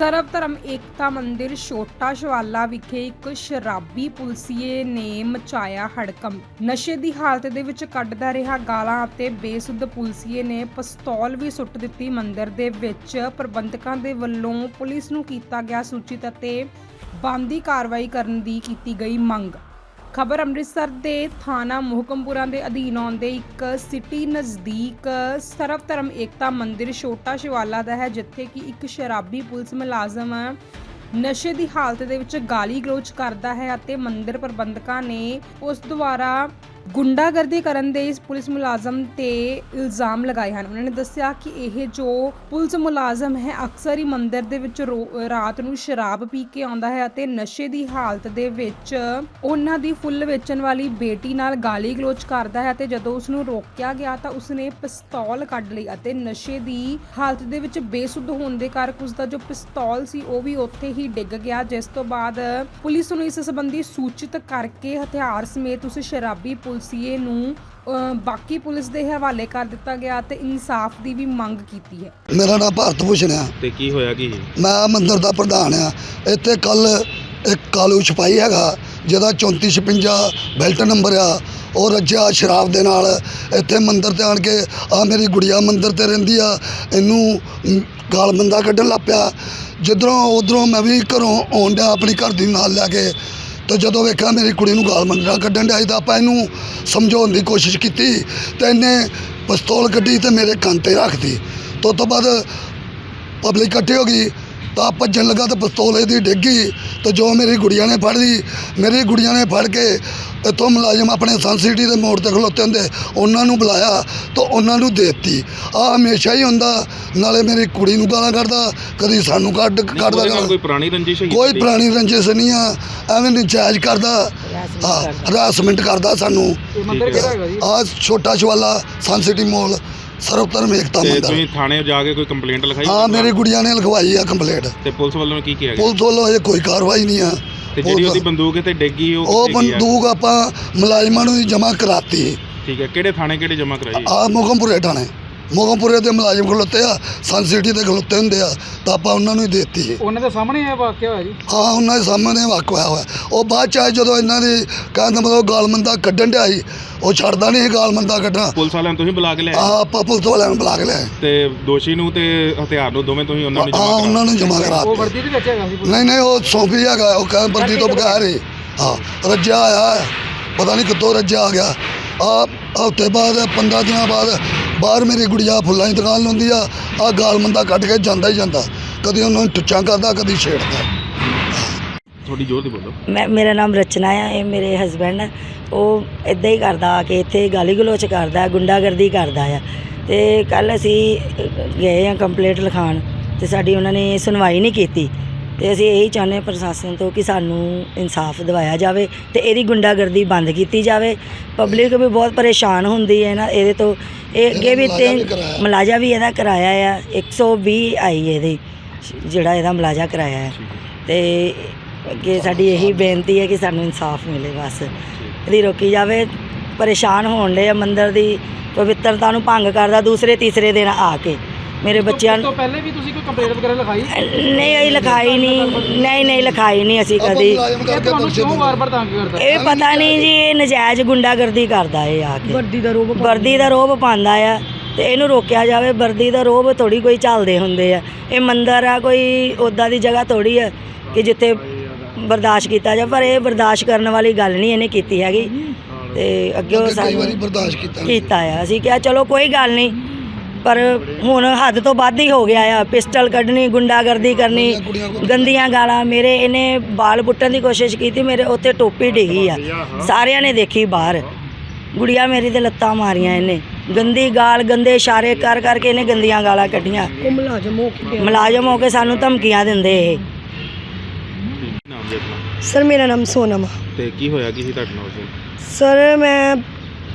ਸਰਵ ਧਰਮ ਏਕਤਾ ਮੰਦਿਰ ਛੋਟਾ ਸ਼ਵਾਲਾ ਵਿਖੇ ਇੱਕ ਸ਼ਰਾਬੀ ਪੁਲਸੀਏ ਨੇ ਮਚਾਇਆ ਹੜਕੰਪ। ਨਸ਼ੇ ਦੀ ਹਾਲਤ ਦੇ ਵਿੱਚ ਕੱਢਦਾ ਰਿਹਾ ਗਾਲਾਂ ਅਤੇ ਬੇਸੁੱਧ ਪੁਲਸੀਏ ਨੇ ਪਿਸਤੌਲ ਵੀ ਸੁੱਟ ਦਿੱਤੀ। ਮੰਦਿਰ ਦੇ ਵਿੱਚ ਪ੍ਰਬੰਧਕਾਂ ਦੇ ਵੱਲੋਂ ਪੁਲਿਸ ਨੂੰ ਕੀਤਾ ਗਿਆ ਸੂਚਿਤ ਅਤੇ ਬੰਦੀ ਕਾਰਵਾਈ ਕਰਨ ਦੀ ਕੀਤੀ ਗਈ ਮੰਗ। ਖਬਰ ਅੰਮ੍ਰਿਤਸਰ ਦੇ ਥਾਣਾ ਮੁਹਕਮਪੁਰਾ ਦੇ ਅਧੀਨ ਆਉਂਦੇ ਇੱਕ ਸਿਟੀ ਨਜ਼ਦੀਕ ਸਰਵ ਧਰਮ ਏਕਤਾ ਮੰਦਿਰ ਛੋਟਾ ਸ਼ਿਵਾਲਾ ਦਾ ਹੈ, ਜਿੱਥੇ ਕਿ ਇੱਕ ਸ਼ਰਾਬੀ ਪੁਲਿਸ ਮੁਲਾਜ਼ਮ ਨਸ਼ੇ ਦੀ ਹਾਲਤ ਦੇ ਵਿੱਚ ਗਾਲੀ ਗਲੋਚ ਕਰਦਾ ਹੈ ਅਤੇ ਮੰਦਿਰ ਪ੍ਰਬੰਧਕਾਂ ਨੇ ਉਸ ਦੁਆਰਾ ਗੁੰਡਾਗਰਦੀ ਕਰਨ ਦੇ ਇਸ ਪੁਲਿਸ ਮੁਲਾਜ਼ਮ ਤੇ ਇਲਜ਼ਾਮ ਲਗਾਏ ਹਨ। ਉਹਨਾਂ ਨੇ ਦੱਸਿਆ ਕਿ ਇਹ ਜੋ ਪੁਲਿਸ ਮੁਲਾਜ਼ਮ ਹੈ, ਅਕਸਰ ਹੀ ਮੰਦਿਰ ਦੇ ਵਿੱਚ ਰਾਤ ਨੂੰ ਸ਼ਰਾਬ ਪੀ ਕੇ ਆਉਂਦਾ ਹੈ ਅਤੇ ਨਸ਼ੇ ਦੀ ਹਾਲਤ ਦੇ ਵਿੱਚ ਉਹਨਾਂ ਦੀ ਫੁੱਲ ਵੇਚਣ ਵਾਲੀ ਬੇਟੀ ਨਾਲ ਗਾਲੀ ਗਲੋਚ ਕਰਦਾ ਹੈ ਅਤੇ ਜਦੋਂ ਉਸ ਨੂੰ ਰੋਕਿਆ ਗਿਆ ਤਾਂ ਉਸਨੇ ਪਿਸਤੌਲ ਕੱਢ ਲਈ ਅਤੇ ਨਸ਼ੇ ਦੀ ਹਾਲਤ ਦੇ ਵਿੱਚ ਬੇਸੁੱਧ ਹੋਣ ਦੇ ਕਾਰਨ ਉਸ ਦਾ ਜੋ ਪਿਸਤੌਲ ਸੀ, ਉਹ ਵੀ ਉੱਥੇ ਹੀ ਡਿੱਗ ਗਿਆ, ਜਿਸ ਤੋਂ ਬਾਅਦ ਪੁਲਿਸ ਨੂੰ ਇਸ ਸੰਬੰਧੀ ਸੂਚਿਤ ਕਰਕੇ ਹਥਿਆਰ ਸਮੇਤ ਉਸ ਸ਼ਰਾਬੀ ਪੁਲਸੀਏ ਨੂੰ ਬਾਕੀ ਪੁਲਿਸ ਦੇ ਹਵਾਲੇ ਕਰ ਦਿੱਤਾ ਗਿਆ ਤੇ ਇਨਸਾਫ ਦੀ ਵੀ ਮੰਗ ਕੀਤੀ ਹੈ। ਮੇਰਾ ਨਾਮ ਭਾਰਤ ਭੂਸ਼ਣ ਆ। ਤੇ ਕੀ ਹੋਇਆ ਕੀ? ਮੈਂ ਮੰਦਿਰ ਦਾ ਪ੍ਰਧਾਨ ਆ। ਇੱਥੇ ਕੱਲ ਇੱਕ ਕਾਲੂ ਛਪਾਈ ਹੈਗਾ ਜਿਹਦਾ 3456 ਬੈਲਟ ਨੰਬਰ ਆ ਉਹ ਰੱਜਿਆ ਸ਼ਰਾਬ ਦੇ ਨਾਲ। ਇੱਥੇ ਮੰਦਿਰ ਤੇ ਆਣ ਕੇ ਆ ਮੇਰੀ ਗੁੜੀਆ ਮੰਦਿਰ ਤੇ ਰਹਿੰਦੀ ਆ ਇਹਨੂੰ ਗਾਲ ਬੰਦਾ ਕੱਢਣ ਲੱਗ ਪਿਆ। ਜਿੱਧਰੋਂ ਉਧਰੋਂ ਮੈਂ ਵੀ ਘਰੋਂ ਆਉਣ ਡਿਆ ਆਪਣੀ ਘਰ ਦੀ ਨਾਲ ਲੈ ਕੇ ਤੇ ਜਦੋਂ ਵੇਖਿਆ ਮੇਰੀ ਕੁੜੀ ਨੂੰ ਗਾਲ ਮੰਦਰਾ ਕੱਢਣ ਡਿਆ ਸੀ ਤਾਂ ਆਪਾਂ ਇਹਨੂੰ ਸਮਝਾਉਣ ਦੀ ਕੋਸ਼ਿਸ਼ ਕੀਤੀ ਤੇ ਇਹਨੇ ਪਿਸਤੌਲ ਕੱਢੀ ਤੇ ਮੇਰੇ ਕੰਨ ਤੇ ਰੱਖਤੀ ਤੋਂ ਤੋਂ ਬਾਅਦ ਪਬਲਿਕ ਇਕੱਠੀ ਹੋ ਗਈ। ਤਾਂ ਭੱਜਣ ਲੱਗਾ ਤਾਂ ਪਿਸਤੌਲ ਇਹਦੀ ਡਿੱਗੀ ਤੇ ਜੋ ਮੇਰੀ ਗੁੜੀਆ ਨੇ ਫੜ ਲਈ ਮੇਰੀ ਗੁੜੀਆ ਨੇ ਫੜ ਕੇ ਇੱਥੋਂ ਮੁਲਾਜ਼ਮ ਆਪਣੇ ਸਨ ਸਿਟੀ ਦੇ ਮੋੜ ਤੇ ਖਲੋਤੇ ਹੁੰਦੇ ਉਹਨਾਂ ਨੂੰ ਬੁਲਾਇਆ ਤਾਂ ਉਹਨਾਂ ਨੂੰ ਦੇਤੀ। ਆ ਹਮੇਸ਼ਾ ਹੀ ਹੁੰਦਾ ਨਾਲੇ ਮੇਰੀ ਕੁੜੀ ਨੂੰ ਗਾਲਾਂ ਕੱਢਦਾ ਕਦੀ ਸਾਨੂੰ ਕੱਢ ਕੱਢਦਾ ਉਹਦੇ ਨਾਲ। ਕੋਈ ਪੁਰਾਣੀ ਰੰਜਿਸ਼ ਹੈਗੀ ਕੋਈ ਤੁਹਾਡੀ? ਪੁਰਾਣੀ ਰੰਜਿਸ਼ ਨਹੀਂ ਆ ਐਵੇਂ ਨਜਾਇਜ਼ ਕਰਦਾ। ਹਾਂ ਹਰਾਸਮੈਂਟ ਕਰਦਾ ਸਾਨੂੰ। ਜੀ? ਆ ਛੋਟਾ ਸ਼ਵਾਲਾ ਸਨ ਸਿਟੀ ਮੋਲ ਸਰਵਧਰਮ ਏਕਤਾ ਤੇ ਮੰਦਰ ਤੁਸੀਂ ਥਾਣੇ ਜਾ ਕੇ ਕੋਈ ਕੰਪਲੇਂਟ ਲਿਖਾਈ? ਹਾਂ ਮੇਰੀ ਗੁੜੀਆ ਨੇ ਲਿਖਵਾਈ ਆ ਕੰਪਲੇਂਟ ਤੇ ਪੁਲਿਸ ਵੱਲੋਂ ਕੀ ਕਿਹਾ ਗਿਆ? ਪੁਲਿਸ ਵੱਲੋਂ ਅਜੇ ਕੋਈ ਕਾਰਵਾਈ ਨਹੀਂ ਆ। ਤੇ ਜਿਹੜੀ ਉਹਦੀ ਬੰਦੂਕ ਤੇ ਡਿੱਗੀ ਉਹ ਉਹ ਕਿੱਥੇ ਗਈ ਆ? ਬੰਦੂਕ ਆਪਾਂ ਮੁਲਾਜ਼ਮਾਂ ਨੂੰ ਜਮ੍ਹਾਂ ਕਰਾਤੀ। ਠੀਕ ਹੈ ਕਿਹੜੇ ਥਾਣੇ ਕਿਹੜੇ ਜਮ੍ਹਾਂ ਕਰਾਈ? ਆ ਮੋਗਮਪੁਰੇ ਥਾਣੇ। ਮੋਗਮਪੁਰੇ ਦੇ ਮੁਲਾਜ਼ਮ ਖਲੋਤੇ ਆ ਸਨ ਸਿਟੀ ਦੇ ਖਲੋਤੇ ਹੁੰਦੇ ਆ ਤਾਂ ਆਪਾਂ ਉਹਨਾਂ ਨੂੰ ਹੀ ਦੇਤੀ ਉਹਨਾਂ ਦੇ ਸਾਹਮਣੇ ਇਹ ਵਾਕਿਆ ਹੋਇਆ ਜੀ? ਹਾਂ ਉਹਨਾਂ ਦੇ ਸਾਹਮਣੇ ਵਾਕਿਆ ਹੋਇਆ ਉਹ ਬਾਅਦ ਚ ਆਏ ਜਦੋਂ ਇਹਨਾਂ ਦੀ ਕਹਿੰਦਾ ਮਤਲਬ ਗਾਲਮੰਦਾ ਕੱਢਣ ਡਿਆ ਸੀ ਉਹ ਛੱਡਦਾ ਨਹੀਂ ਸੀ ਗਾਲਮੰਦਾ ਕੱਢਣਾ। ਪੁਲਿਸ ਵਾਲਿਆਂ ਨੂੰ ਤੁਸੀਂ ਬੁਲਾ ਕੇ ਆ ਲਿਆ ਆਪਾਂ ਪੁਲਿਸ ਵਾਲਿਆਂ ਨੂੰ ਬੁਲਾ ਕੇ ਲਿਆਏ। ਤੇ ਦੋਸ਼ੀ ਨੂੰ ਤੇ ਹਥਿਆਰ ਨੂੰ ਦੋਵੇਂ ਤੁਸੀਂ ਉਹਨਾਂ ਨੂੰ ਹਾਂ ਜਮ੍ਹਾਂ ਉਹਨਾਂ ਨੂੰ ਜਮ੍ਹਾਂ ਉਹ ਕਰਾਤੀ। ਵਰਦੀ ਦੇ ਵਿੱਚ ਹੈਗਾ ਸੀ ਨਹੀਂ ਨਹੀਂ ਉਹ ਸੌਂਪੀ ਹੈਗਾ ਉਹ ਕਹਿੰਦਾ ਬੰਦੀ ਤੋਂ ਬਗੈਰ ਹੀ। ਹਾਂ ਰੱਜਿਆ ਆਇਆ ਹੈ। ਪਤਾ ਨਹੀਂ ਕਿੱਥੋਂ ਰੱਜਿਆ ਆ ਗਿਆ। ਆ ਹਫ਼ਤੇ ਬਾਅਦ 15 ਦਿਨਾਂ ਬਾਅਦ ਬਾਹਰ ਮੇਰੀ ਗੁੜੀਆ ਫੁੱਲਾਂ ਦੀ ਦੁਕਾਨ ਲਾਉਂਦੀ ਆ ਆ ਗਾਲ ਮੰਦਾ ਕੱਢ ਕੇ ਜਾਂਦਾ ਹੀ ਜਾਂਦਾ। ਕਦੀ ਉਹਨਾਂ ਨੂੰ ਟੁੱਚਾਂ ਕਰਦਾ ਕਦੀ ਛੇੜਦਾ। ਥੋੜੀ ਜ਼ੋਰ ਦੀ ਬੋਲੋ। ਮੈਂ ਮੇਰਾ ਨਾਮ ਰਚਨਾ ਆ ਇਹ ਮੇਰੇ ਹਸਬੈਂਡ ਆ। ਉਹ ਇਦਾਂ ਹੀ ਕਰਦਾ ਆ ਕੇ ਇੱਥੇ ਗਾਲੀ ਗਲੋਚ ਕਰਦਾ ਗੁੰਡਾਗਰਦੀ ਕਰਦਾ ਆ। ਤੇ ਕੱਲ ਅਸੀਂ ਗਏ ਆ ਕੰਪਲੇਂਟ ਲਿਖਾਣ ਤੇ ਸਾਡੀ ਉਹਨਾਂ ਨੇ ਸੁਣਵਾਈ ਨਹੀਂ ਕੀਤੀ। ਤੇ ਅਸੀਂ ਇਹੀ ਚਾਹੁੰਦੇ ਹਾਂ ਪ੍ਰਸ਼ਾਸਨ ਤੋਂ ਕਿ ਸਾਨੂੰ ਇਨਸਾਫ ਦਿਵਾਇਆ ਜਾਵੇ ਤੇ ਇਹਦੀ ਗੁੰਡਾਗਰਦੀ ਬੰਦ ਕੀਤੀ ਜਾਵੇ। ਪਬਲਿਕ ਵੀ ਬਹੁਤ ਪਰੇਸ਼ਾਨ ਹੁੰਦੀ ਹੈ ਨਾ ਇਹਦੇ ਤੋਂ ਇਹ ਅੱਗੇ ਵੀ ਤਿੰਨ। ਮਲਾਜਾ ਵੀ ਇਹਦਾ ਕਰਾਇਆ ਆ 120 ਆਈ ਇਹਦੀ ਜਿਹੜਾ ਇਹਦਾ ਮਲਾਜਾ ਕਰਾਇਆ ਹੈ। ਤੇ ਅੱਗੇ ਸਾਡੀ ਇਹੀ ਬੇਨਤੀ ਹੈ ਕਿ ਸਾਨੂੰ ਇਨਸਾਫ ਮਿਲੇ ਬਸ। ਇਹਦੀ ਰੋਕੀ ਜਾਵੇ ਪਰੇਸ਼ਾਨ ਹੋਣ ਦੇ ਮੰਦਰ ਦੀ ਪਵਿੱਤਰਤਾ ਨੂੰ ਭੰਗ ਕਰਦਾ ਦੂਸਰੇ ਤੀਸਰੇ ਦਿਨ ਆ ਕੇ। ਮੇਰੇ ਬੱਚਿਆਂ ਤੋਂ ਨੂੰ ਪਹਿਲੇ ਵੀ ਤੁਸੀਂ ਕੋਈ ਕੰਪਲੇਂਟ ਵਗੈਰਾ ਲਿਖਾਈ? ਨਹੀਂ ਇਹ ਲਿਖਾਈ ਨਹੀਂ। ਨਹੀਂ ਨਹੀਂ ਲਿਖਾਈ ਨਹੀਂ ਅਸੀਂ ਕਦੀ। ਇਹ ਕਰਕੇ ਤੁਹਾਨੂੰ ਦੋਸ਼ੀ ਕਿਉਂ ਬੰਦੇ ਵਾਰ-ਵਾਰ ਤੰਗ ਕਰਦਾ? ਇਹ ਪਤਾ ਨਹੀਂ ਜੀ ਇਹ ਨਜਾਇਜ਼ ਗੁੰਡਾਗਰਦੀ ਕਰਦਾ ਇਹ ਆ ਕੇ। ਵਰਦੀ ਦਾ ਰੋਬ ਵਰਦੀ ਦਾ ਰੋਬ ਪਾਉਂਦਾ ਆ ਤੇ ਇਹਨੂੰ ਰੋਕਿਆ ਜਾਵੇ। ਵਰਦੀ ਦਾ ਰੋਬ ਥੋੜੀ ਕੋਈ ਚੱਲਦੇ ਹੁੰਦੇ ਆ। ਇਹ ਮੰਦਰ ਆ ਕੋਈ ਉਦਾਂ ਦੀ ਜਗ੍ਹਾ ਥੋੜੀ ਆ ਕਿ ਜਿੱਥੇ ਬਰਦਾਸ਼ਤ ਕੀਤਾ ਜਾ ਪਰ ਇਹ ਬਰਦਾਸ਼ਤ ਕਰਨ ਵਾਲੀ ਗੱਲ ਨਹੀਂ ਇਹਨੇ ਕੀਤੀ ਹੈਗੀ। ਤੇ ਅੱਗੇ ਉਹ ਸਾਨੂੰ ਬਰਦਾਸ਼ਤ ਕੀਤਾ। ਕੀਤਾ ਆ। ਅਸੀਂ ਕਿਹਾ ਚਲੋ ਕੋਈ ਗੱਲ ਨਹੀਂ। ਪਰ ਹੁਣ ਹੱਦ ਤੋਂ ਵੱਧ ਹੀ ਹੋ ਗਿਆ ਆ। ਪਿਸਟਲ ਕੱਢਣੀ ਗੁੰਡਾਗਰਦੀ ਕਰਨੀ ਗੰਦੀਆਂ ਗਾਲਾਂ ਮੇਰੇ ਇਹਨੇ ਬਾਲ ਪੁੱਟਣ ਦੀ ਕੋਸ਼ਿਸ਼ ਕੀਤੀ ਮੇਰੇ ਉੱਥੇ ਟੋਪੀ ਡਿੱਗੀ ਆ। ਸਾਰਿਆਂ ਨੇ ਦੇਖੀ ਬਾਹਰ। ਗੁੜੀਆ ਮੇਰੀ ਤੇ ਲੱਤਾਂ ਮਾਰੀਆਂ ਇਹਨੇ। ਗੰਦੀ ਗਾਲ ਗੰਦੇ ਇਸ਼ਾਰੇ ਕਰ ਕਰਕੇ ਇਹਨੇ ਗੰਦੀਆਂ ਗਾਲਾਂ ਕੱਢੀਆਂ। ਮੁਲਾਜ਼ਮ ਹੋ ਕੇ ਮੁਲਾਜ਼ਮ ਹੋ ਕੇ ਸਾਨੂੰ ਧਮਕੀਆਂ ਦਿੰਦੇ ਇਹ। ਨਾਮ ਜੀ ਆਪਣਾ? ਸਰ ਮੇਰਾ ਨਾਮ ਸੋਨਮ ਆ। ਤੇ ਕੀ ਹੋਇਆ? ਕੀ ਸੀ ਤੁਹਾਡੇ ਨਾਲ ਉਸ ਦਿਨ? ਸਰ ਮੈਂ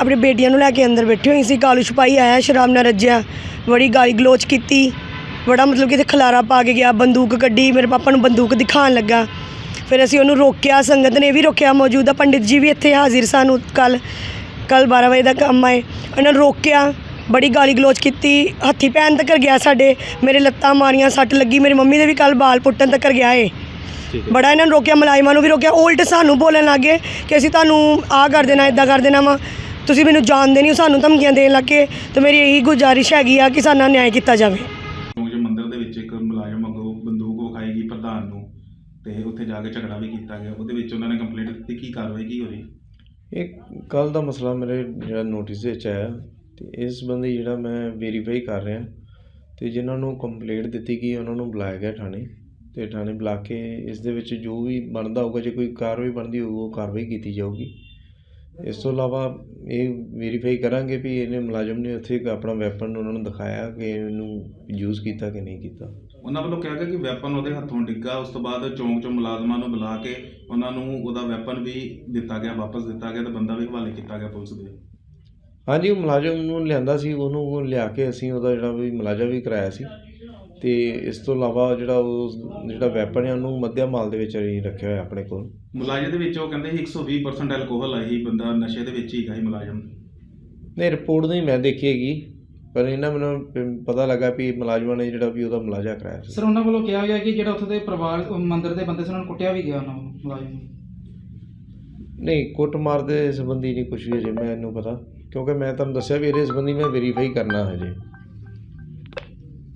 ਆਪਣੀ ਬੇਟੀਆਂ ਨੂੰ ਲੈ ਕੇ ਅੰਦਰ ਬੈਠੀ ਹੋਈ ਸੀ ਕਾਲੂ ਛਪਾਈ ਆਇਆ ਸ਼ਰਾਬ ਨਾਲ ਰੱਜਿਆ ਬੜੀ ਗਾਲੀ ਗਲੋਚ ਕੀਤੀ ਬੜਾ ਮਤਲਬ ਕਿ ਤੇ ਖਲਾਰਾ ਪਾ ਕੇ ਗਿਆ ਬੰਦੂਕ ਕੱਢੀ ਮੇਰੇ ਪਾਪਾ ਨੂੰ ਬੰਦੂਕ ਦਿਖਾਉਣ ਲੱਗਾ। ਫਿਰ ਅਸੀਂ ਉਹਨੂੰ ਰੋਕਿਆ ਸੰਗਤ ਨੇ ਵੀ ਰੋਕਿਆ ਮੌਜੂਦਾ ਪੰਡਿਤ ਜੀ ਵੀ ਇੱਥੇ ਹਾਜ਼ਰ ਸਨ ਕੱਲ ਕੱਲ 12 ਵਜੇ ਦਾ ਕੰਮ ਆਏ ਉਹਨਾਂ ਨੂੰ ਰੋਕਿਆ ਬੜੀ ਗਾਲੀ ਗਲੋਚ ਕੀਤੀ ਹੱਥੀ ਪੈਣ ਤੱਕ ਗਿਆ ਸਾਡੇ ਮੇਰੇ ਲੱਤਾਂ ਮਾਰੀਆਂ ਸੱਟ ਲੱਗੀ ਮੇਰੀ ਮੰਮੀ ਦੇ ਵੀ ਕੱਲ ਬਾਲ ਪੁੱਟਣ ਤੱਕ ਗਿਆ ਏ। ਬੜਾ ਇਹਨਾਂ ਨੂੰ ਰੋਕਿਆ ਮਲਾਈਮਾਂ ਨੂੰ ਵੀ ਰੋਕਿਆ ਉਲਟ ਸਾਨੂੰ ਬੋਲਣ ਲੱਗੇ ਕਿ ਅਸੀਂ ਤੁਹਾਨੂੰ ਆਹ ਕਰ ਦੇਣਾ ਇਦਾਂ ਕਰ ਦੇਣਾ ਵਾ। ਤੁਸੀਂ ਮੈਨੂੰ ਜਾਣਦੇ ਨਹੀਂ ਹੋ ਸਾਨੂੰ ਧਮਕੀਆਂ ਦੇਣ ਲੱਗੇ ਤੇ ਮੇਰੀ ਇਹੀ ਗੁਜ਼ਾਰਿਸ਼ ਹੈਗੀ ਆ ਕਿ ਸਾਡਾ ਨਿਆਂ ਕੀਤਾ ਜਾਵੇ। ਕਿਉਂਕਿ ਮੰਦਿਰ ਦੇ ਵਿੱਚ ਇੱਕ ਮੁਲਾਜ਼ਮ ਅੱਗੋਂ ਬੰਦੂਕ ਵਿਖਾਈ ਗਈ ਪ੍ਰਧਾਨ ਨੂੰ ਤੇ ਉੱਥੇ ਜਾ ਕੇ ਝਗੜਾ ਵੀ ਕੀਤਾ ਗਿਆ। ਉਹਦੇ ਵਿੱਚ ਉਹਨਾਂ ਨੇ ਕੰਪਲੇਂਟ ਦਿੱਤੀ ਕੀ ਕਾਰਵਾਈ ਕੀ ਹੋ ਰਹੀ ਇਹ ਕੱਲ ਦਾ ਮਸਲਾ ਮੇਰੇ ਜਿਹੜਾ ਨੋਟਿਸ ਵਿੱਚ ਆਇਆ ਤੇ ਇਸ ਸੰਬੰਧੀ ਜਿਹੜਾ ਮੈਂ ਵੈਰੀਫਾਈ ਕਰ ਰਿਹਾ ਤੇ ਜਿਨ੍ਹਾਂ ਨੂੰ ਕੰਪਲੇਂਟ ਦਿੱਤੀ ਗਈ ਉਹਨਾਂ ਨੂੰ ਬੁਲਾਇਆ ਗਿਆ ਥਾਣੇ ਤੇ ਥਾਣੇ ਬੁਲਾ ਕੇ ਇਸ ਦੇ ਵਿੱਚ ਜੋ ਵੀ ਬਣਦਾ ਹੋਊਗਾ ਜੇ ਕੋਈ ਕਾਰਵਾਈ ਬਣਦੀ ਹੋਊ ਉਹ ਕਾਰਵਾਈ ਕੀਤੀ ਜਾਊਗੀ। ਇਸ ਤੋਂ ਇਲਾਵਾ ਇਹ ਵੈਰੀਫਾਈ ਕਰਾਂਗੇ ਵੀ ਇਹਨੇ ਮੁਲਾਜ਼ਮ ਨੇ ਉੱਥੇ ਆਪਣਾ ਵੈਪਨ ਉਹਨਾਂ ਨੂੰ ਦਿਖਾਇਆ ਕਿ ਇਹਨੂੰ ਯੂਜ਼ ਕੀਤਾ ਕਿ ਨਹੀਂ ਕੀਤਾ। ਉਹਨਾਂ ਵੱਲੋਂ ਕਿਹਾ ਗਿਆ ਕਿ ਵੈਪਨ ਉਹਦੇ ਹੱਥੋਂ ਡਿੱਗਾ ਉਸ ਤੋਂ ਬਾਅਦ ਚੌਂਕ ਚੋਂ ਮੁਲਾਜ਼ਮਾਂ ਨੂੰ ਬੁਲਾ ਕੇ ਉਹਨਾਂ ਨੂੰ ਉਹਦਾ ਵੈਪਨ ਵੀ ਦਿੱਤਾ ਗਿਆ ਵਾਪਸ ਦਿੱਤਾ ਗਿਆ ਤੇ ਬੰਦਾ ਵੀ ਹਵਾਲੇ ਕੀਤਾ ਗਿਆ ਪੁਲਿਸ ਦੇ। ਹਾਂਜੀ ਉਹ ਮੁਲਾਜ਼ਮ ਨੂੰ ਲਿਆਂਦਾ ਸੀ ਉਹਨੂੰ ਉਹ ਲਿਆ ਕੇ ਅਸੀਂ ਉਹਦਾ ਜਿਹੜਾ ਵੀ ਮੁਲਾਜ਼ਾ ਵੀ ਕਰਾਇਆ ਸੀ। ਤੇ ਇਸ ਤੋਂ ਇਲਾਵਾ ਜਿਹੜਾ ਉਹ ਜਿਹੜਾ ਵੈਪਨ ਹੈ ਉਹਨੂੰ ਮੱਧਿਆ ਮਾਲ ਦੇ ਵਿੱਚ ਅਸੀਂ ਰੱਖਿਆ ਹੋਇਆ ਆਪਣੇ ਕੋਲ। ਮੁਲਾਜ਼ਮ ਦੇ ਵਿੱਚ ਉਹ ਕਹਿੰਦੇ ਸੀ 120% ਐਲਕੋਹਲ ਆਈ ਸੀ ਬੰਦਾ ਨਸ਼ੇ ਦੇ ਵਿੱਚ ਹੀ ਸੀ ਮੁਲਾਜ਼ਮ। ਨਹੀਂ ਰਿਪੋਰਟ ਨਹੀਂ ਮੈਂ ਦੇਖੀ ਹੈਗੀ ਪਰ ਇਹਨਾਂ ਮੈਨੂੰ ਪਤਾ ਲੱਗਾ ਵੀ ਮੁਲਾਜ਼ਮਾਂ ਨੇ ਜਿਹੜਾ ਵੀ ਉਹਦਾ ਮੁਲਾਜ਼ਾ ਕਰਾਇਆ ਸੀ। ਸਰ ਉਹਨਾਂ ਵੱਲੋਂ ਕਿਹਾ ਗਿਆ ਕਿ ਜਿਹੜਾ ਉੱਥੇ ਦੇ ਪਰਿਵਾਰ ਮੰਦਿਰ ਦੇ ਬੰਦੇ ਸੀ ਉਹਨਾਂ ਨੂੰ ਕੁੱਟਿਆ ਵੀ ਗਿਆ ਉਹਨਾਂ ਨੂੰ ਮੁਲਾਜ਼ਮ ਨੂੰ। ਨਹੀਂ ਕੁੱਟਮਾਰ ਦੇ ਸੰਬੰਧੀ ਨਹੀਂ ਕੁਝ ਵੀ ਅਜੇ ਮੈਨੂੰ ਪਤਾ। ਕਿਉਂਕਿ ਮੈਂ ਤੁਹਾਨੂੰ ਦੱਸਿਆ ਵੀ ਇਹਦੇ ਸੰਬੰਧੀ ਮੈਂ ਵੈਰੀਫਾਈ ਕਰਨਾ ਹਜੇ।